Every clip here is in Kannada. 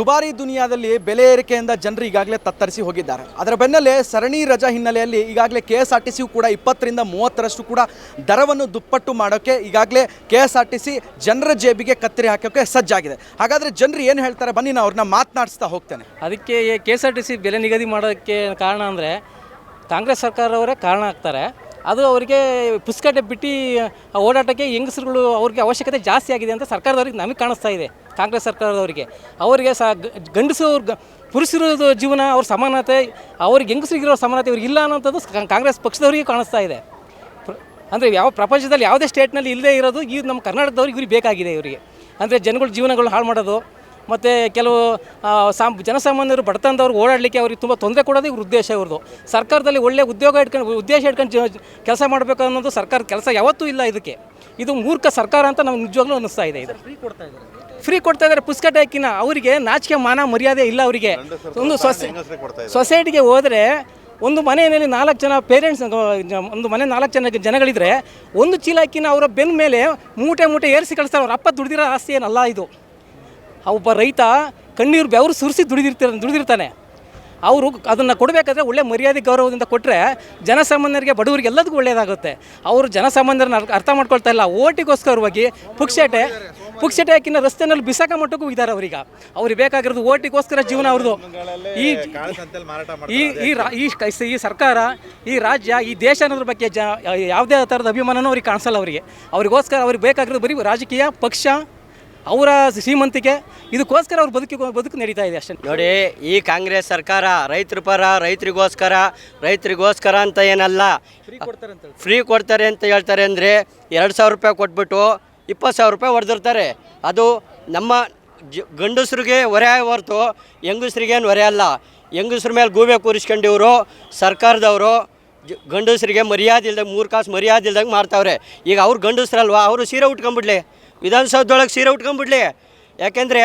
ದುಬಾರಿ ದುನಿಯಾದಲ್ಲಿ ಬೆಲೆ ಏರಿಕೆಯಿಂದ ಜನರು ಈಗಾಗಲೇ ತತ್ತರಿಸಿ ಹೋಗಿದ್ದಾರೆ. ಅದರ ಬೆನ್ನಲ್ಲೇ ಸರಣಿ ರಜಾ ಹಿನ್ನೆಲೆಯಲ್ಲಿ ಈಗಾಗಲೇ K S R T C ಕೂಡ ಇಪ್ಪತ್ತರಿಂದ ಮೂವತ್ತರಷ್ಟು ಕೂಡ ದರವನ್ನು ದುಪ್ಪಟ್ಟು ಮಾಡೋಕ್ಕೆ ಈಗಾಗಲೇ K S R T C ಜನರ ಜೇಬಿಗೆ ಕತ್ತರಿ ಹಾಕೋಕ್ಕೆ ಸಜ್ಜಾಗಿದೆ. ಹಾಗಾದರೆ ಜನರು ಏನು ಹೇಳ್ತಾರೆ? ಬನ್ನಿ ನಾನು ಅವ್ರನ್ನ ಮಾತನಾಡಿಸ್ತಾ ಹೋಗ್ತೇನೆ. ಅದಕ್ಕೆ K S R T C ಬೆಲೆ ನಿಗದಿ ಮಾಡೋಕ್ಕೆ ಕಾರಣ ಅಂದರೆ ಕಾಂಗ್ರೆಸ್ ಸರ್ಕಾರವರೇ ಕಾರಣ ಆಗ್ತಾರೆ. ಅದು ಅವರಿಗೆ ಪುಸ್ತಕ ಬಿಟ್ಟು ಓಡಾಟಕ್ಕೆ ಹೆಂಗಸರುಗಳು ಅವ್ರಿಗೆ ಅವಶ್ಯಕತೆ ಜಾಸ್ತಿ ಆಗಿದೆ ಅಂತ ಸರ್ಕಾರದವ್ರಿಗೆ ನಮಗೆ ಕಾಣಿಸ್ತಾ ಇದೆ. ಕಾಂಗ್ರೆಸ್ ಸರ್ಕಾರದವರಿಗೆ. ಅವರಿಗೆ ಸ ಗಂಡಸು ಗ- ಜೀವನ, ಅವ್ರ ಸಮಾನತೆ, ಅವ್ರಿಗೆ ಹೆಂಗಸರಿಗಿರೋ ಸಮಾನತೆ ಇವ್ರಿಗೆ ಇಲ್ಲ ಅನ್ನೋಂಥದ್ದು ಕಾಂಗ್ರೆಸ್ ಪಕ್ಷದವರಿಗೆ ಕಾಣಿಸ್ತಾ ಇದೆ. ಅಂದರೆ ಯಾವ ಪ್ರಪಂಚದಲ್ಲಿ ಯಾವುದೇ ಸ್ಟೇಟ್ನಲ್ಲಿ ಇಲ್ಲದೇ ಇರೋದು ಈ ನಮ್ಮ ಕರ್ನಾಟಕದವ್ರಿಗೆ ಇವ್ರಿಗೆ ಬೇಕಾಗಿದೆ ಇವರಿಗೆ. ಅಂದರೆ ಜನಗಳ ಜೀವನಗಳು ಹಾಳು ಮಾಡೋದು, ಮತ್ತು ಕೆಲವು ಸಾಮ್, ಜನಸಾಮಾನ್ಯರು ಬಡತನದವ್ರು ಓಡಾಡಲಿಕ್ಕೆ ಅವ್ರಿಗೆ ತುಂಬ ತೊಂದರೆ ಕೊಡೋದು ಇವ್ರ ಉದ್ದೇಶ ಇವ್ರದ್ದು ಸರ್ಕಾರದಲ್ಲಿ ಒಳ್ಳೆ ಉದ್ಯೋಗ ಇಟ್ಕೊಂಡು, ಉದ್ದೇಶ ಇಟ್ಕೊಂಡು ಕೆಲಸ ಮಾಡಬೇಕು ಅನ್ನೋದು ಸರ್ಕಾರ, ಕೆಲಸ ಯಾವತ್ತೂ ಇಲ್ಲ ಇದಕ್ಕೆ. ಇದು ಮೂರ್ಖ ಸರ್ಕಾರ ಅಂತ ನಮ್ಗೆ ನಿಜವಾಗ್ಲೂ ಅನ್ನಿಸ್ತಾ ಇದೆ ಇದು. ಫ್ರೀ ಕೊಡ್ತಾ ಇದ್ದಾರೆ ಪುಸ್ತಕ ಹಾಕಿನ ಅವರಿಗೆ ನಾಚಿಕೆ ಮಾನ ಮರ್ಯಾದೆ ಇಲ್ಲ ಅವರಿಗೆ. ಒಂದು ಸೊಸೆ ಸೊಸೈಟಿಗೆ ಹೋದರೆ ಒಂದು ಮನೆಯಲ್ಲಿ ನಾಲ್ಕು ಜನ ಪೇರೆಂಟ್ಸ್ ಒಂದು ಮನೆ ನಾಲ್ಕು ಜನ ಜನಗಳಿದ್ರೆ ಒಂದು ಚೀಲ ಅಕ್ಕಿನ ಅವರ ಬೆನ್ನ ಮೇಲೆ ಮೂಟೆ ಮೂಟೆ ಏರಿಸಿ ಕಳಿಸ್ತಾರೆ. ಅವ್ರ ಅಪ್ಪ ದುಡಿದಿರೋ ಆಸ್ತಿ ಏನಲ್ಲ ಇದು. ಆ ಒಬ್ಬ ರೈತ ಕಣ್ಣೀರು ಬೆವರು ಸುರಿಸಿ ದುಡಿದಿರ್ತಾರೆ ದುಡಿದಿರ್ತಾನೆ. ಅವರು ಅದನ್ನು ಕೊಡಬೇಕಾದ್ರೆ ಒಳ್ಳೆ ಮರ್ಯಾದೆ ಗೌರವದಿಂದ ಕೊಟ್ಟರೆ ಜನಸಾಮಾನ್ಯರಿಗೆ ಬಡವರಿಗೆ ಎಲ್ಲದಕ್ಕೂ ಒಳ್ಳೆಯದಾಗುತ್ತೆ ಅವರು ಜನಸಾಮಾನ್ಯರನ್ನ ಅರ್ಥ- ಮಾಡ್ಕೊಳ್ತಾ ಇಲ್ಲ. ಓಟಿಗೋಸ್ಕರವಾಗಿ ಪುಕ್ಸಟೆ ಪುಕ್ಸಟೆ ಹಾಕಿನ ರಸ್ತೆನಲ್ಲಿ ಬಿಸಾಕ ಮಟ್ಟಕ್ಕೂ ಹೋಗಿದ್ದಾರೆ ಅವ್ರೀಗ. ಅವ್ರಿಗೆ ಬೇಕಾಗಿರೋದು ಓಟಿಗೋಸ್ಕರ ಜೀವನ ಅವ್ರದ್ದು. ಈ ಈ ಈ ರಾ- ಈ ಕ- ಈ ಸರ್ಕಾರ ಈ ರಾಜ್ಯ ಈ ದೇಶ ಅನ್ನೋದ್ರ ಬಗ್ಗೆ ಜ ಯಾವುದೇ ಥರದ ಅಭಿಮಾನನೂ ಅವ್ರಿಗೆ ಕಾಣಿಸಲ್ಲ ಅವರಿಗೆ. ಅವ್ರಿಗೋಸ್ಕರ ಅವ್ರಿಗೆ ಬೇಕಾಗಿರೋದು ಬರೀ ರಾಜಕೀಯ ಪಕ್ಷ ಅವರ ಶ್ರೀಮಂತಿಕೆ ಇದಕ್ಕೋಸ್ಕರ ಅವ್ರು ಬದುಕಿ ಬದುಕು ನಡೀತಾ ಇದೆ ಅಷ್ಟೇ. ನೋಡಿ ಈ ಕಾಂಗ್ರೆಸ್ ಸರ್ಕಾರ ರೈತರ ಪರ ರೈತರಿಗೋಸ್ಕರ ರೈತರಿಗೋಸ್ಕರ ಅಂತ ಏನಲ್ಲ. ಫ್ರೀ ಕೊಡ್ತಾರೆ ಅಂತ ಹೇಳ್ತಾರೆ ಅಂದರೆ ಎರಡು ಸಾವಿರ ರೂಪಾಯಿ ಕೊಟ್ಬಿಟ್ಟು ಇಪ್ಪತ್ತು ಸಾವಿರ ರೂಪಾಯಿ ಹೊಡೆದಿರ್ತಾರೆ. ಅದು ನಮ್ಮ ಜ, ಗಂಡಸ್ರಿಗೆ ಹೊರೆ ಹೊರತು ಹೆಂಗಸ್ರಿಗೇನು ಹೊರೆ ಅಲ್ಲ. ಹೆಂಗಸ್ರ ಮೇಲೆ ಗೂಬೆ ಕೂರಿಸ್ಕೊಂಡಿವರು, ಸರ್ಕಾರದವರು, ಜ, ಗಂಡಸ್ರಿಗೆ ಮರ್ಯಾದೆ ಇಲ್ದಂಗೆ ಮೂರು ಕಾಸು ಮರ್ಯಾದೆ ಇಲ್ದಂಗೆ ಮಾಡ್ತಾವ್ರೆ. ಈಗ ಅವ್ರು ಗಂಡಸ್ರಲ್ವಾ? ಅವರು ಸೀರೆ ಉಟ್ಕೊಂಬಿಡ್ಲಿ. ವಿಧಾನಸೌಧದೊಳಗೆ ಸೀರೆ ಉಟ್ಕೊಂಬಿಡ್ಲಿ. ಯಾಕೆಂದರೆ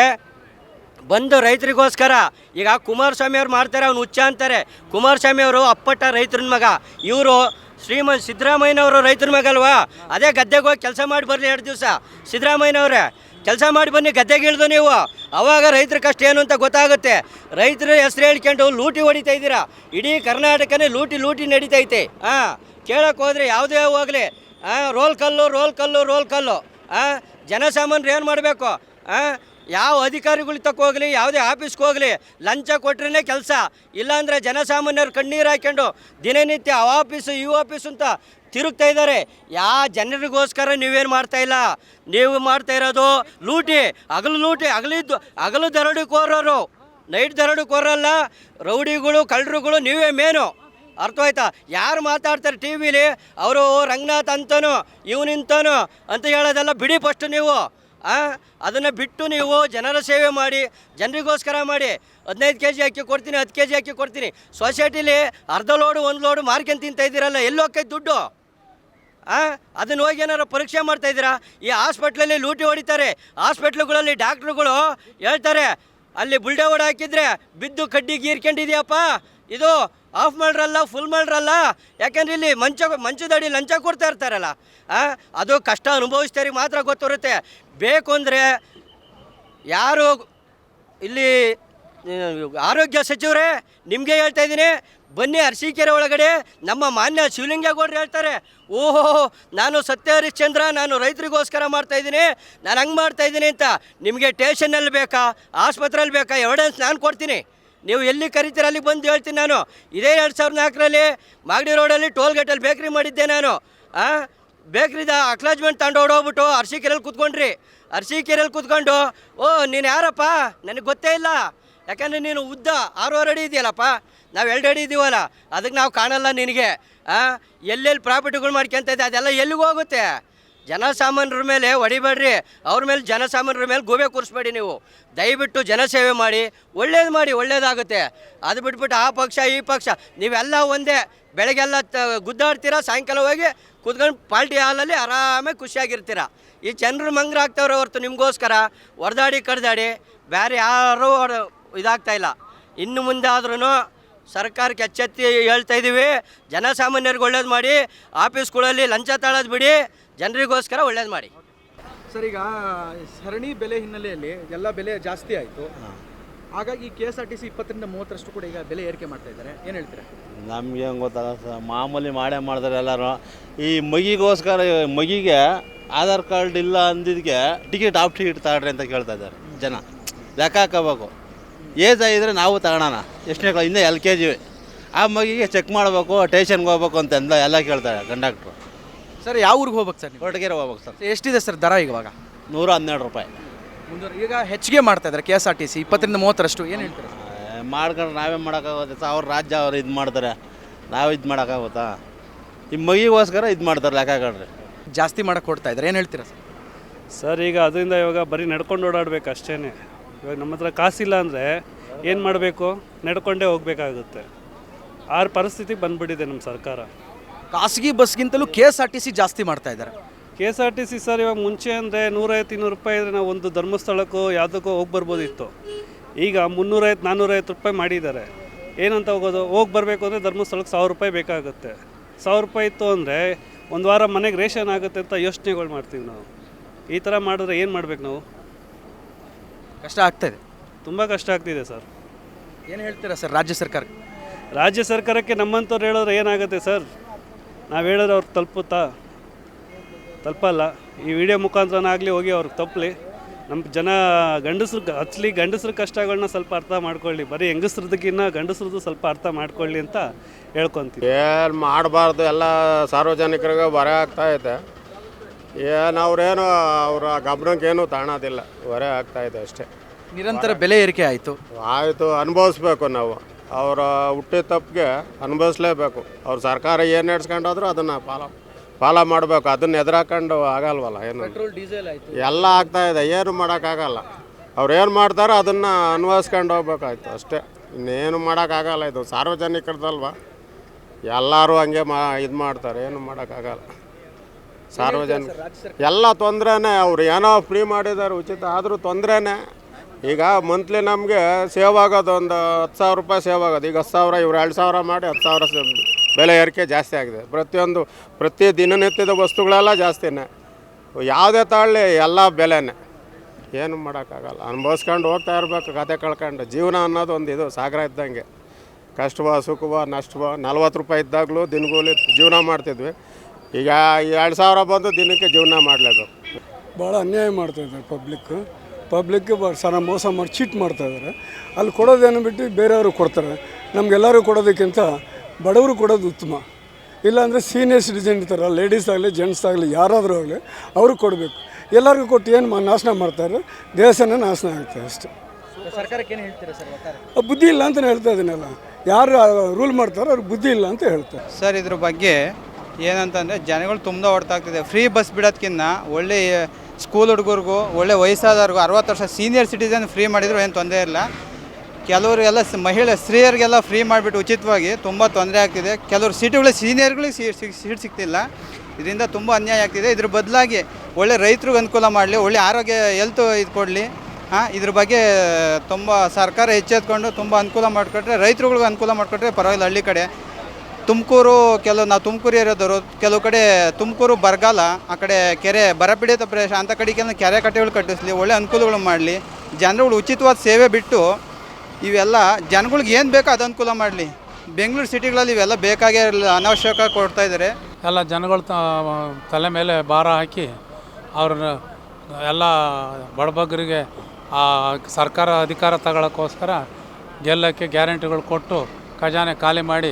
ಬಂದು ರೈತರಿಗೋಸ್ಕರ ಈಗ ಕುಮಾರಸ್ವಾಮಿ ಅವ್ರು ಮಾಡ್ತಾರೆ, ಅವ್ನು ಹುಚ್ಚ ಅಂತಾರೆ. ಕುಮಾರಸ್ವಾಮಿ ಅವರು ಅಪ್ಪಟ್ಟ ರೈತರ ಮಗ. ಇವರು ಶ್ರೀಮಂತ್ ಸಿದ್ದರಾಮಯ್ಯನವರು ರೈತರ ಮಗಲ್ವಾ? ಅದೇ ಗದ್ದೆಗೆ ಹೋಗಿ ಕೆಲಸ ಮಾಡಿ ಬರಲಿ ಎರಡು ದಿವಸ. ಸಿದ್ದರಾಮಯ್ಯನವ್ರೆ, ಕೆಲಸ ಮಾಡಿ ಬನ್ನಿ, ಗದ್ದೆಗೆ ಇಳಿದು ನೀವು. ಅವಾಗ ರೈತರ ಕಷ್ಟ ಏನು ಅಂತ ಗೊತ್ತಾಗುತ್ತೆ. ರೈತರ ಹೆಸರು ಹೇಳ್ಕೊಂಡು ಲೂಟಿ ಹೊಡಿತಾ ಇದ್ದೀರಾ? ಇಡೀ ಕರ್ನಾಟಕನೇ ಲೂಟಿ ಲೂಟಿ ನಡೀತೈತೆ. ಹಾಂ ಕೇಳೋಕೆ ಹೋದರೆ ಯಾವುದೇ ಹೋಗಲಿ. ಹಾಂ ರೋಲ್ ಕಲ್ಲು ರೋಲ್ ಕಲ್ಲು ರೋಲ್ ಕಲ್ಲು. ಹಾಂ ಜನಸಾಮಾನ್ಯರು ಏನು ಮಾಡಬೇಕು? ಹಾಂ ಯಾವ ಅಧಿಕಾರಿಗಳು ಹೋಗಲಿ, ಯಾವುದೇ ಆಫೀಸ್ಗೆ ಹೋಗಲಿ, ಲಂಚ ಕೊಟ್ರೇ ಕೆಲಸ. ಇಲ್ಲಾಂದರೆ ಜನಸಾಮಾನ್ಯರು ಕಣ್ಣೀರು ಹಾಕ್ಕೊಂಡು ದಿನನಿತ್ಯ ಆ ಆಫೀಸು, ಈ ಆಫೀಸು ಅಂತ ತಿರುಗ್ತಾ ಇದ್ದಾರೆ. ಯಾ ಜನರಿಗೋಸ್ಕರ ನೀವೇನು ಮಾಡ್ತಾ ಇಲ್ಲ? ನೀವು ಮಾಡ್ತಾ ಇರೋದು ಲೂಟಿ, ಹಗಲು ಲೂಟಿ ಹಗಲಿದ್ದು ಹಗಲು ದರೋಡಿಕೋರರು. ನೈಟ್ ದರೋಡಿಕೋರಲ್ಲ, ರೌಡಿಗಳು, ಕಳ್ಳರುಗಳು, ನೀವೇ ಮೇನು. ಅರ್ಥವಾಯ್ತಾ? ಯಾರು ಮಾತಾಡ್ತಾರೆ ಟಿ ವಿಲಿ? ಅವರು ರಂಗನಾಥ್ ಅಂತನೋ ಇವನಿಂತನೋ ಅಂತ ಹೇಳೋದೆಲ್ಲ ಬಿಡಿ ಫಸ್ಟ್ ನೀವು. ಅದನ್ನು ಬಿಟ್ಟು ನೀವು ಜನರ ಸೇವೆ ಮಾಡಿ, ಜನರಿಗೋಸ್ಕರ ಮಾಡಿ, ಹದಿನೈದು ಕೆ ಜಿ ಅಕ್ಕಿ ಕೊಡ್ತೀನಿ, ಹತ್ತು ಕೆ ಜಿ ಅಕ್ಕಿ ಕೊಡ್ತೀನಿ. ಸೊಸೈಟಿಲಿ ಅರ್ಧ ಲೋಡು, ಒಂದು ಲೋಡು ಮಾರ್ಕೊಂಡು ತಿಂತಾ ಇದ್ದೀರಲ್ಲ, ಎಲ್ಲಿ ಹೋಗ್ತೈತೆ ದುಡ್ಡು? ಹಾಂ ಅದನ್ನ ಹೋಗಿ ಏನಾರು ಪರೀಕ್ಷೆ ಮಾಡ್ತಾ ಇದ್ದೀರಾ? ಈ ಹಾಸ್ಪಿಟ್ಲಲ್ಲಿ ಲೂಟಿ ಹೊಡಿತಾರೆ. ಹಾಸ್ಪಿಟ್ಲುಗಳಲ್ಲಿ ಡಾಕ್ಟ್ರುಗಳು ಹೇಳ್ತಾರೆ, ಅಲ್ಲಿ ಬುಲ್ಡೆ ಓಡ ಹಾಕಿದ್ರೆ ಬಿದ್ದು ಕಡ್ಡಿ ಗೀರ್ಕೊಂಡಿದ್ಯಪ್ಪ. ಇದು ಆಫ್ ಮಾಡ್ರಲ್ಲ ಫುಲ್ ಮಾಡ್ರಲ್ಲ. ಯಾಕೆಂದ್ರೆ ಇಲ್ಲಿ ಮಂಚ, ಮಂಚದಡಿ ಲಂಚ ಕೊಡ್ತಾ ಇರ್ತಾರಲ್ಲ ಅದು ಕಷ್ಟ ಅನುಭವಿಸ್ತಾರೆ ಮಾತ್ರ ಗೊತ್ತಿರುತ್ತೆ ಬೇಕು ಅಂದರೆ ಯಾರು ಇಲ್ಲಿ ಆರೋಗ್ಯ ಸಚಿವರೇ, ನಿಮಗೆ ಹೇಳ್ತಾ ಇದ್ದೀನಿ, ಬನ್ನಿ ಅರಸೀಕೆರೆ ಒಳಗಡೆ, ನಮ್ಮ ಮಾನ್ಯ ಶಿವಲಿಂಗೇಗೌಡರು ಹೇಳ್ತಾರೆ, ಓಹೋ, ನಾನು ಸತ್ಯ ಹರಿಶ್ಚಂದ್ರ ನಾನು ರೈತರಿಗೋಸ್ಕರ ಮಾಡ್ತಾ ಇದ್ದೀನಿ, ನಾನು ಹಂಗೆ ಮಾಡ್ತಾ ಇದ್ದೀನಿ ಅಂತ. ನಿಮಗೆ ಟೇಷನಲ್ಲಿ ಬೇಕಾ ಆಸ್ಪತ್ರೆಯಲ್ಲಿ ಬೇಕಾ ಎವಿಡೆನ್ಸ್ ನಾನು ಕೊಡ್ತೀನಿ. ನೀವು ಎಲ್ಲಿ ಕರಿತೀರ ಅಲ್ಲಿಗೆ ಬಂದು ಹೇಳ್ತೀನಿ ನಾನು. ಇದೇ ಎರಡು ಸಾವಿರದ ನಾಲ್ಕರಲ್ಲಿ ಮಾಗಡಿ ರೋಡಲ್ಲಿ ಟೋಲ್ ಗೇಟಲ್ಲಿ ಬೇಕ್ರಿ ಮಾಡಿದ್ದೆ ನಾನು. ಆ, ಬೇಕ್ರಿದ ಅಕ್ಲಾಜ್ಮೆಂಟ್ ತಗೊಂಡು ಓಡೋಗ್ಬಿಟ್ಟು ಅರಸೀಕೆರೆಯಲ್ಲಿ ಕೂತ್ಕೊಂಡ್ರಿ. ಅರಸೀಕೆರೆಯಲ್ಲಿ ಕೂತ್ಕೊಂಡು, ಓ, ನೀನು ಯಾರಪ್ಪ? ನನಗೆ ಗೊತ್ತೇ ಇಲ್ಲ. ಯಾಕಂದರೆ ನೀನು ಉದ್ದ, ಆರೂವರೆ ಅಡಿ ಇದೆಯಲ್ಲಪ್ಪ. ನಾವು ಎರಡು ಅಡಿ ಇದೀವಲ್ಲ, ಅದಕ್ಕೆ ನಾವು ಕಾಣಲ್ಲ ನಿನಗೆ. ಆ, ಎಲ್ಲೆಲ್ಲಿ ಪ್ರಾಪರ್ಟಿಗಳು ಮಾಡ್ಕೊಂತ ಇದೆ ಅದೆಲ್ಲ ಎಲ್ಲಿಗೆ ಹೋಗುತ್ತೆ? ಜನಸಾಮಾನ್ಯರ ಮೇಲೆ ಹೊಡಿಬೇಡ್ರಿ. ಅವ್ರ ಮೇಲೆ ಜನಸಾಮಾನ್ಯರ ಮೇಲೆ ಗೋಬೆ ಕೂರಿಸ್ಬೇಡಿ ನೀವು. ದಯವಿಟ್ಟು ಜನಸೇವೆ ಮಾಡಿ, ಒಳ್ಳೇದು ಮಾಡಿ, ಒಳ್ಳೇದಾಗುತ್ತೆ. ಅದು ಬಿಟ್ಬಿಟ್ಟು ಆ ಪಕ್ಷ, ಈ ಪಕ್ಷ, ನೀವೆಲ್ಲ ಒಂದೇ, ಬೆಳಗ್ಗೆಲ್ಲ ತ, ಗುದ್ದಾಡ್ತೀರಾ, ಸಾಯಂಕಾಲ ಹೋಗಿ ಕೂತ್ಕೊಂಡು ಪಾರ್ಟಿ ಹಾಲಲ್ಲಿ ಆರಾಮಾಗಿ ಖುಷಿಯಾಗಿರ್ತೀರ. ಈ ಜನರು ಮಂಗ್ರ ಆಗ್ತಾವ್ರೆ ಹೊರತು ನಿಮಗೋಸ್ಕರ, ಹೊರದಾಡಿ ಕಡ್ದಾಡಿ ಬೇರೆ ಯಾರೂ ಇದಾಗ್ತಾಯಿಲ್ಲ ಇನ್ನು ಮುಂದೆ ಆದ್ರೂ ಸರ್ಕಾರಕ್ಕೆ ಎಚ್ಚೆತ್ತಿ ಹೇಳ್ತಾ ಇದ್ದೀವಿ. ಜನಸಾಮಾನ್ಯರಿಗೆ ಒಳ್ಳೇದು ಮಾಡಿ ಆಫೀಸ್ಗಳಲ್ಲಿ ಲಂಚ ತಾಳೋದು ಬಿಡಿ ಜನರಿಗೋಸ್ಕರ ಒಳ್ಳೇದು ಮಾಡಿ. ಸರ್ ಈಗ ಸರಣಿ ಬೆಲೆ ಹಿನ್ನೆಲೆಯಲ್ಲಿ ಎಲ್ಲ ಬೆಲೆ ಜಾಸ್ತಿ ಆಯಿತು. ಹಾಗಾಗಿ K S R T C ಇಪ್ಪತ್ತರಿಂದ ಮೂವತ್ತರಷ್ಟು ಕೂಡ ಈಗ ಬೆಲೆ ಏರಿಕೆ ಮಾಡ್ತಾ ಇದ್ದಾರೆ. ಏನು ಹೇಳ್ತೀರಾ? ನಮ್ಗೆ ಏನು ಗೊತ್ತಲ್ಲ ಸರ್ ಮಾಮೂಲಿ ಮಾಡೇ ಮಾಡ್ತಾರೆ ಎಲ್ಲರೂ. ಈ ಮಗಿಗೋಸ್ಕರ ಮಗಿಗೆ ಆಧಾರ್ ಕಾರ್ಡ್ ಇಲ್ಲ ಅಂದಿದ್ಗೆ ಟಿಕೆಟ್ ಆಫ್ ಟಿಕೆಟ್ ತಗೊಳ್ರಿ ಅಂತ ಕೇಳ್ತಾ ಇದ್ದಾರೆ ಜನ. ಲೆಕ್ಕ ಹಾಕೋಬೇಕು. ಏಜ್ ಆಗಿದ್ರೆ ನಾವು ತಗೊಳೋಣ ಎಷ್ಟನೇ ಕ್ಲಾಸ್ ಇನ್ನೂ ಎಲ್ ಕೆ ಜಿ ಆ ಮಗಿಗೆ ಚೆಕ್ ಮಾಡಬೇಕು ಟೇಷನ್ಗೆ ಹೋಗ್ಬೇಕು ಅಂತ ಎಲ್ಲ ಎಲ್ಲ ಕೇಳ್ತಾರೆ ಕಂಡಕ್ಟ್ರು ಸರ್ ಯಾವ ಊರಿಗೆ ಹೋಗ್ಬೇಕು ಸರ್ ನೀವು? ಕೊರಟಗೆರೆ ಹೋಗ್ಬೇಕು ಸರ್. ಎಷ್ಟಿದೆ ಸರ್ ದರ ಇವಾಗ? ನೂರ ಹನ್ನೆರಡು ರೂಪಾಯಿ. ಮುಂದೆ ಈಗ ಹೆಚ್ಚಿಗೆ ಮಾಡ್ತಾ ಇದ್ದಾರೆ K S R T C ಇಪ್ಪತ್ತರಿಂದ ಮೂವತ್ತರಷ್ಟು ಏನು ಹೇಳ್ತೀರಾ ಏ, ಮಾಡ್ಕೊಂಡ್ರೆ ನಾವೇ ಮಾಡೋಕ್ಕಾಗುತ್ತೆ ಸರ್ ಅವ್ರ ರಾಜ್ಯ ಅವ್ರು ಇದು ಮಾಡ್ತಾರೆ. ನಾವು ಇದು ಮಾಡೋಕ್ಕಾಗುತ್ತಾ? ಈ ಮಗಿಗೋಸ್ಕರ ಇದು ಮಾಡ್ತಾರೆ ಲೆಕ್ಕ ಹಾಕೊಂಡ್ರೆ ಜಾಸ್ತಿ ಮಾಡಕ್ಕೆ ಕೊಡ್ತಾ ಇದ್ದಾರೆ ಏನು ಹೇಳ್ತೀರಾ ಸರ್? ಸರ್ ಈಗ ಅದರಿಂದ ಇವಾಗ ಬರೀ ನಡ್ಕೊಂಡು ಓಡಾಡ್ಬೇಕು ಅಷ್ಟೇ ಇವಾಗ ನಮ್ಮ ಹತ್ರ ಕಾಸಿಲ್ಲ ಅಂದರೆ ಏನು ಮಾಡಬೇಕು? ನಡ್ಕೊಂಡೇ ಹೋಗಬೇಕಾಗುತ್ತೆ. ಆ ಪರಿಸ್ಥಿತಿ ಬಂದ್ಬಿಟ್ಟಿದೆ ನಮ್ಮ ಸರ್ಕಾರ. ಖಾಸಗಿ ಬಸ್ಗಿಂತಲೂ K S R T C ಜಾಸ್ತಿ ಮಾಡ್ತಾ ಇದ್ದಾರೆ. K S R T C sir ಇವಾಗ ಮುಂಚೆ ಅಂದರೆ ನೂರೈವತ್ತು ಇನ್ನೂರು ರೂಪಾಯಿ ಇದ್ರೆ ನಾವು ಒಂದು ಧರ್ಮಸ್ಥಳಕ್ಕೂ ಯಾವುದಕ್ಕೂ ಹೋಗಿ ಬರ್ಬೋದಿತ್ತು. ಈಗ ಮುನ್ನೂರೈವತ್ತು ನಾನ್ನೂರೈವತ್ತು ರೂಪಾಯಿ ಮಾಡಿದ್ದಾರೆ. ಏನಂತ ಹೋಗೋದು? ಹೋಗಿ ಬರಬೇಕು ಅಂದರೆ ಧರ್ಮಸ್ಥಳಕ್ಕೆ ಸಾವಿರ ರೂಪಾಯಿ ಬೇಕಾಗುತ್ತೆ. ಸಾವಿರ ರೂಪಾಯಿ ಇತ್ತು ಅಂದರೆ ಒಂದು ವಾರ ಮನೆಗೆ ರೇಷನ್ ಆಗುತ್ತೆ ಅಂತ ಯೋಚನೆಗಳು ಮಾಡ್ತೀವಿ ನಾವು. ಈ ಥರ ಮಾಡಿದ್ರೆ ಏನು ಮಾಡ್ಬೇಕು ನಾವು? ಕಷ್ಟ ಆಗ್ತಾ ಇದೆ ತುಂಬ ಕಷ್ಟ ಆಗ್ತಿದೆ ಸರ್. ಏನು ಹೇಳ್ತೀರಾ ಸರ್ ರಾಜ್ಯ ಸರ್ಕಾರ ರಾಜ್ಯ ಸರ್ಕಾರಕ್ಕೆ ನಮ್ಮಂಥವ್ರು ಹೇಳಿದ್ರೆ ಏನಾಗುತ್ತೆ ಸರ್? ನಾವು ಹೇಳಿದ್ರೆ ಅವ್ರಿಗೆ ತಲುಪುತ್ತಾ? ತಲುಪಲ್ಲ. ಈ ವಿಡಿಯೋ ಮುಖಾಂತರನಾಗಲಿ ಹೋಗಿ ಅವ್ರಿಗೆ ತಪ್ಪಲಿ. ನಮ್ಮ ಜನ ಗಂಡಸ್ರು ಹಚ್ಚಲಿ ಗಂಡಸ್ರ ಕಷ್ಟಗಳನ್ನ ಸ್ವಲ್ಪ ಅರ್ಥ ಮಾಡ್ಕೊಳ್ಳಿ. ಬರೀ ಹೆಂಗಸ್ರದಕ್ಕಿನ್ನ ಗಂಡಸ್ರದ್ದು ಸ್ವಲ್ಪ ಅರ್ಥ ಮಾಡ್ಕೊಳ್ಳಿ ಅಂತ ಹೇಳ್ಕೊತೀವಿ. ಏನು ಮಾಡಬಾರ್ದು. ಎಲ್ಲ ಸಾರ್ವಜನಿಕರಿಗೆ ಬರ ಆಗ್ತಾ ಇದೆ. ಏನು ಅವ್ರೇನು ಅವರ ಗಮನಕ್ಕೇನು ತಾಣೋದಿಲ್ಲ. ಹೊರೆ ಆಗ್ತಾಯಿದೆ ಅಷ್ಟೇ. ನಿರಂತರ ಬೆಲೆ ಏರಿಕೆ ಆಯಿತು. ಆಯಿತು ಅನುಭವಿಸ್ಬೇಕು ನಾವು. ಅವರ ಹುಟ್ಟಿದ ತಪ್ಪಿಗೆ ಅನುಭವಿಸ್ಲೇಬೇಕು. ಅವ್ರ ಸರ್ಕಾರ ಏನು ನಡೆಸ್ಕೊಂಡಾದ್ರೂ ಅದನ್ನು ಫಾಲೋ ಫಾಲೋ ಮಾಡಬೇಕು. ಅದನ್ನ ಎದುರಾಕೊಂಡು ಆಗಲ್ವಲ್ಲ ಏನು? ಪೆಟ್ರೋಲ್ ಡೀಸೆಲ್ ಆಯಿತು. ಎಲ್ಲ ಆಗ್ತಾ ಇದೆ. ಏನು ಮಾಡೋಕ್ಕಾಗಲ್ಲ. ಅವ್ರು ಏನು ಮಾಡ್ತಾರೋ ಅದನ್ನು ಅನ್ವಯಿಸ್ಕೊಂಡು ಹೋಗ್ಬೇಕಾಯ್ತು ಅಷ್ಟೇ. ಇನ್ನೇನು ಮಾಡೋಕ್ಕಾಗಲ್ಲ. ಇದು ಸಾರ್ವಜನಿಕರದಲ್ವ? ಎಲ್ಲರೂ ಹಂಗೆ ಮಾ ಇದು ಮಾಡ್ತಾರೆ. ಏನು ಮಾಡೋಕ್ಕಾಗಲ್ಲ. ಸಾರ್ವಜನಿಕ ಎಲ್ಲ ತೊಂದರೆನೇ ಅವ್ರು ಏನೋ ಫ್ರೀ ಮಾಡಿದ್ದಾರೆ ಉಚಿತ ಆದರೂ ತೊಂದರೆನೇ. ಈಗ ಮಂತ್ಲಿ ನಮಗೆ ಸೇವ್ ಆಗೋದು ಒಂದು ಹತ್ತು ಸಾವಿರ ರೂಪಾಯಿ ಸೇವ್ ಆಗೋದು ಈಗ ಹತ್ತು ಸಾವಿರ ಇವ್ರು ಎರಡು ಸಾವಿರ ಮಾಡಿ ಹತ್ತು ಸಾವಿರ ಸೇವ್ ಬೆಲೆ ಏರಿಕೆ ಜಾಸ್ತಿ ಆಗಿದೆ. ಪ್ರತಿಯೊಂದು ಪ್ರತಿ ದಿನನಿತ್ಯದ ವಸ್ತುಗಳೆಲ್ಲ ಜಾಸ್ತಿನೇ. ಯಾವುದೇ ತಾಳಲಿ ಎಲ್ಲ ಬೆಲೆನೇ. ಏನು ಮಾಡೋಕ್ಕಾಗಲ್ಲ. ಅನುಭವಿಸ್ಕೊಂಡು ಹೋಗ್ತಾ ಇರಬೇಕು ಕತೆ ಕಳ್ಕೊಂಡು. ಜೀವನ ಅನ್ನೋದು ಒಂದು ಇದು ಸಾಗರ ಇದ್ದಂಗೆ. ಕಷ್ಟವ ಸುಖವ ನಷ್ಟವ ನಲ್ವತ್ತು ರೂಪಾಯಿ ಇದ್ದಾಗಲೂ ದಿನಗೂಲಿ ಜೀವನ ಮಾಡ್ತಿದ್ವಿ. ಈಗ ಎರಡು ಸಾವಿರ ಬಂದು ದಿನಕ್ಕೆ ಜೀವನ ಮಾಡಲೇಬೇಕು. ಭಾಳ ಅನ್ಯಾಯ ಮಾಡ್ತಾ ಇದ್ದಾರೆ ಪಬ್ಲಿಕ್ಕು ಪಬ್ಲಿಕ್ಗೆ ಸರ ಮೋಸ ಮಾಡಿ ಚೀಟ್ ಮಾಡ್ತಾ ಇದ್ದಾರೆ. ಅಲ್ಲಿ ಕೊಡೋದೇನು ಬಿಟ್ಟು ಬೇರೆಯವರು ಕೊಡ್ತಾರೆ. ನಮಗೆಲ್ಲರೂ ಕೊಡೋದಕ್ಕಿಂತ ಬಡವರು ಕೊಡೋದು ಉತ್ತಮ. ಇಲ್ಲಾಂದರೆ ಸೀನಿಯರ್ ಸಿಟಿಸನ್ ಇರ್ತಾರೆ ಲೇಡೀಸ್ ಆಗಲಿ ಜೆಂಟ್ಸ್ ಆಗಲಿ ಯಾರಾದರೂ ಆಗಲಿ ಅವ್ರಿಗೆ ಕೊಡಬೇಕು. ಎಲ್ಲರಿಗೂ ಕೊಟ್ಟು ಏನು ಮಾ ನಾಶನ ಮಾಡ್ತಾರೆ ದೇಶನೇ ನಾಶನ ಆಗ್ತದೆ ಅಷ್ಟೇ. ಸರ್ಕಾರಕ್ಕೆ ಏನು ಹೇಳ್ತೀರಾ ಸರ್ ಆ ಬುದ್ಧಿ ಇಲ್ಲ ಅಂತ ಹೇಳ್ತಾ ಇದ್ದೀನಲ್ಲ ಯಾರು ರೂಲ್ ಮಾಡ್ತಾರೋ ಅವ್ರಿಗೆ ಬುದ್ಧಿ ಇಲ್ಲ ಅಂತ ಹೇಳ್ತಾರೆ. ಸರ್ ಇದ್ರ ಬಗ್ಗೆ ಏನಂತಂದರೆ ಜನಗಳು ತುಂಬ ಹೊಡ್ತಾಗ್ತಿದೆ ಫ್ರೀ ಬಸ್ ಬಿಡೋದ್ಕಿಂತ ಒಳ್ಳೆ ಸ್ಕೂಲ್ ಹುಡುಗರಿಗೂ, ಒಳ್ಳೆ ವಯಸ್ಸಾದವ್ರಿಗೂ ಅರವತ್ತು ವರ್ಷ ಸೀನಿಯರ್ ಸಿಟಿಸನ್ ಫ್ರೀ ಮಾಡಿದ್ರು ಏನು ತೊಂದರೆ ಇಲ್ಲ. ಕೆಲವರಿಗೆಲ್ಲ ಮಹಿಳೆ, ಸ್ತ್ರೀಯರಿಗೆಲ್ಲ ಫ್ರೀ ಮಾಡಿಬಿಟ್ಟು ಉಚಿತವಾಗಿ ತುಂಬ ತೊಂದರೆ ಆಗ್ತಿದೆ. ಕೆಲವರು ಸಿಟಿಗಳ ಸೀನಿಯರ್ಗಳಿಗೆ ಸೀಟ್ ಸೀಟ್ ಸಿಗ್ತಿಲ್ಲ. ಇದರಿಂದ ತುಂಬ ಅನ್ಯಾಯ ಆಗ್ತಿದೆ. ಇದ್ರ ಬದಲಾಗಿ ಒಳ್ಳೆ ರೈತರಿಗೆ ಅನುಕೂಲ ಮಾಡಲಿ, ಒಳ್ಳೆ ಆರೋಗ್ಯ ಹೆಲ್ತ್ ಇದು ಕೊಡಲಿ. ಹಾಂ, ಇದ್ರ ಬಗ್ಗೆ ತುಂಬ ಸರ್ಕಾರ ಎಚ್ಚೆತ್ಕೊಂಡು ತುಂಬ ಅನುಕೂಲ ಮಾಡಿಕೊಟ್ರೆ ರೈತರುಗಳಿಗೆ ಅನುಕೂಲ ಮಾಡಿಕೊಟ್ರೆ ಪರವಾಗಿಲ್ಲ ಹಳ್ಳಿ ಕಡೆ. ತುಮಕೂರು, ಕೆಲವು ನಾವು ತುಮಕೂರು ಇರೋದವರು ಕೆಲವು ಕಡೆ ತುಮಕೂರು, ಬರಗಾಲ, ಆ ಕಡೆ ಕೆರೆ, ಬರಪೀಡಿತ ಪ್ರದೇಶ ಅಂಥ ಕಡೆಗೆಲ್ಲ ಕೆರೆ ಕಟ್ಟೆಗಳು ಕಟ್ಟಿಸ್ಲಿ, ಒಳ್ಳೆ ಅನುಕೂಲಗಳು ಮಾಡಲಿ. ಜನರುಗಳು ಉಚಿತವಾದ ಸೇವೆ ಬಿಟ್ಟು ಇವೆಲ್ಲ, ಜನಗಳಿಗೆ ಏನು ಬೇಕೋ ಅದು ಅನುಕೂಲ ಮಾಡಲಿ. ಬೆಂಗಳೂರು ಸಿಟಿಗಳಲ್ಲಿ ಇವೆಲ್ಲ ಬೇಕಾಗೇ ಇರಲಿಲ್ಲ, ಅನಾವಶ್ಯಕ ಕೊಡ್ತಾ ಇದ್ದಾರೆ. ಎಲ್ಲ ಜನಗಳು ತಲೆ ಮೇಲೆ ಭಾರ ಹಾಕಿ ಅವ್ರನ್ನ, ಎಲ್ಲ ಬಡಬಗ್ಗರಿಗೆ, ಆ ಸರ್ಕಾರ ಅಧಿಕಾರ ತಗೊಳ್ಳೋಕ್ಕೋಸ್ಕರ ಗೆಲ್ಲಕ್ಕೆ ಗ್ಯಾರಂಟಿಗಳು ಕೊಟ್ಟು ಖಜಾನೆ ಖಾಲಿ ಮಾಡಿ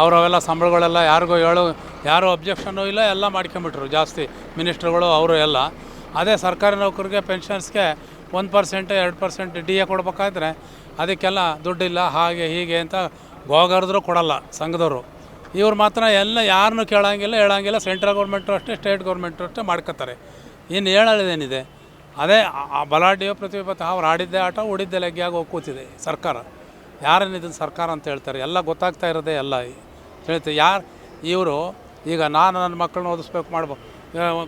ಅವರವೆಲ್ಲ ಸಂಬಳಗಳೆಲ್ಲ ಯಾರಿಗೂ ಹೇಳು, ಯಾರೂ ಅಬ್ಜೆಕ್ಷನ್ನು ಇಲ್ಲ, ಎಲ್ಲ ಮಾಡ್ಕೊಂಬಿಟ್ರು ಜಾಸ್ತಿ. ಮಿನಿಸ್ಟ್ರುಗಳು ಅವರು ಎಲ್ಲ. ಅದೇ ಸರ್ಕಾರಿ ನೌಕರಿಗೆ ಪೆನ್ಷನ್ಸ್ಗೆ ಒಂದು ಪರ್ಸೆಂಟ್ ಎರಡು ಪರ್ಸೆಂಟ್ ಡಿ ಎ ಕೊಡಬೇಕಾದ್ರೆ ಅದಕ್ಕೆಲ್ಲ ದುಡ್ಡಿಲ್ಲ, ಹಾಗೆ ಹೀಗೆ ಅಂತ ಗೋಗರ್ದ್ರು ಕೊಡಲ್ಲ ಸಂಘದವರು. ಇವ್ರು ಮಾತ್ರ ಎಲ್ಲ ಯಾರನ್ನೂ ಕೇಳೋಂಗಿಲ್ಲ, ಹೇಳೋಂಗಿಲ್ಲ ಸೆಂಟ್ರಲ್ ಗೌರ್ಮೆಂಟು ಅಷ್ಟೇ ಸ್ಟೇಟ್ ಗೌರ್ಮೆಂಟು ಅಷ್ಟೇ ಮಾಡ್ಕೋತಾರೆ. ಇನ್ನು ಹೇಳೋದೇನಿದೆ ಅದೇ ಬಲಾಢ್ಯ ಪ್ರತಿಭೆ, ಅವ್ರು ಆಡಿದ್ದೇ ಆಟ ಉಡಿದ್ದೆ ಲೆಗ್ಗಿಯಾಗಿ ಹೋಗಿ ಕೂತಿದೆ ಸರ್ಕಾರ. ಯಾರನ್ನ ಇದನ್ನು ಸರ್ಕಾರ ಅಂತ ಹೇಳ್ತಾರೆ? ಎಲ್ಲ ಗೊತ್ತಾಗ್ತಾ ಇರೋದೇ ಎಲ್ಲ. ಹೇಳ್ತೀವಿ ಯಾರು, ಇವರು, ಈಗ ನಾನು ನನ್ನ ಮಕ್ಕಳನ್ನ ಓದಿಸ್ಬೇಕು ಮಾಡ್ಬೇಕು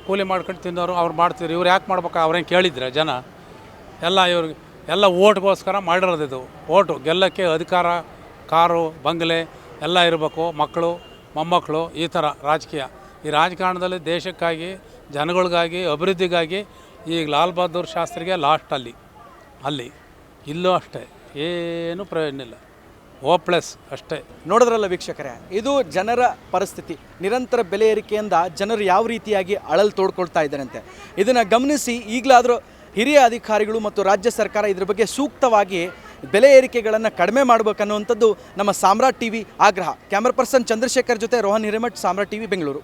ಕೂಲಿ ಮಾಡ್ಕೊಂಡು ತಿನ್ನೋರು ಅವ್ರು ಮಾಡ್ತಿದ್ರು. ಇವ್ರು ಯಾಕೆ ಮಾಡ್ಬೇಕು? ಅವ್ರೇನು ಕೇಳಿದ್ರೆ ಜನ. ಎಲ್ಲ ಇವ್ರಿಗೆ ಎಲ್ಲ ಓಟ್ಗೋಸ್ಕರ ಮಾಡಿರೋದು ಇದು. ಓಟು, ಗೆಲ್ಲಕ್ಕೆ ಅಧಿಕಾರ, ಕಾರು, ಬಂಗಲೆ ಎಲ್ಲ ಇರಬೇಕು. ಮಕ್ಕಳು, ಮೊಮ್ಮಕ್ಕಳು, ಈ ಥರ ರಾಜಕೀಯ. ಈ ರಾಜಕಾರಣದಲ್ಲಿ ದೇಶಕ್ಕಾಗಿ, ಜನಗಳಿಗಾಗಿ, ಅಭಿವೃದ್ಧಿಗಾಗಿ ಈಗ ಲಾಲ್ ಬಹದ್ದೂರ್ ಶಾಸ್ತ್ರಿಗೆ ಲಾಸ್ಟ್ ಅಲ್ಲಿ ಅಲ್ಲಿ. ಇಲ್ಲೂ ಅಷ್ಟೇ. ಏನು ಪ್ರಯೋಜನ ಇಲ್ಲ. ಪ್ಲಸ್ ಅಷ್ಟೇ. ನೋಡಿದ್ರಲ್ಲ ವೀಕ್ಷಕರೇ, ಇದು ಜನರ ಪರಿಸ್ಥಿತಿ. ನಿರಂತರ ಬೆಲೆ ಏರಿಕೆಯಿಂದ ಜನರು ಯಾವ ರೀತಿಯಾಗಿ ಅಳಲು ತೋಡ್ಕೊಳ್ತಾ ಇದ್ದಾರಂತೆ. ಇದನ್ನು ಗಮನಿಸಿ, ಈಗಲಾದರೂ ಹಿರಿಯ ಅಧಿಕಾರಿಗಳು ಮತ್ತು ರಾಜ್ಯ ಸರ್ಕಾರ ಇದ್ರ ಬಗ್ಗೆ ಸೂಕ್ತವಾಗಿ ಬೆಲೆ ಏರಿಕೆಗಳನ್ನು ಕಡಿಮೆ ಮಾಡಬೇಕನ್ನುವಂಥದ್ದು ನಮ್ಮ ಸಾಮ್ರಾಟ್ ಟಿವಿ ಆಗ್ರಹ. ಕ್ಯಾಮ್ರಾ ಪರ್ಸನ್ ಚಂದ್ರಶೇಖರ್ ಜೊತೆ ರೋಹನ್ ಹಿರೇಮಠ್, ಸಾಮ್ರಾಟ್ ಟಿವಿ ಬೆಂಗಳೂರು.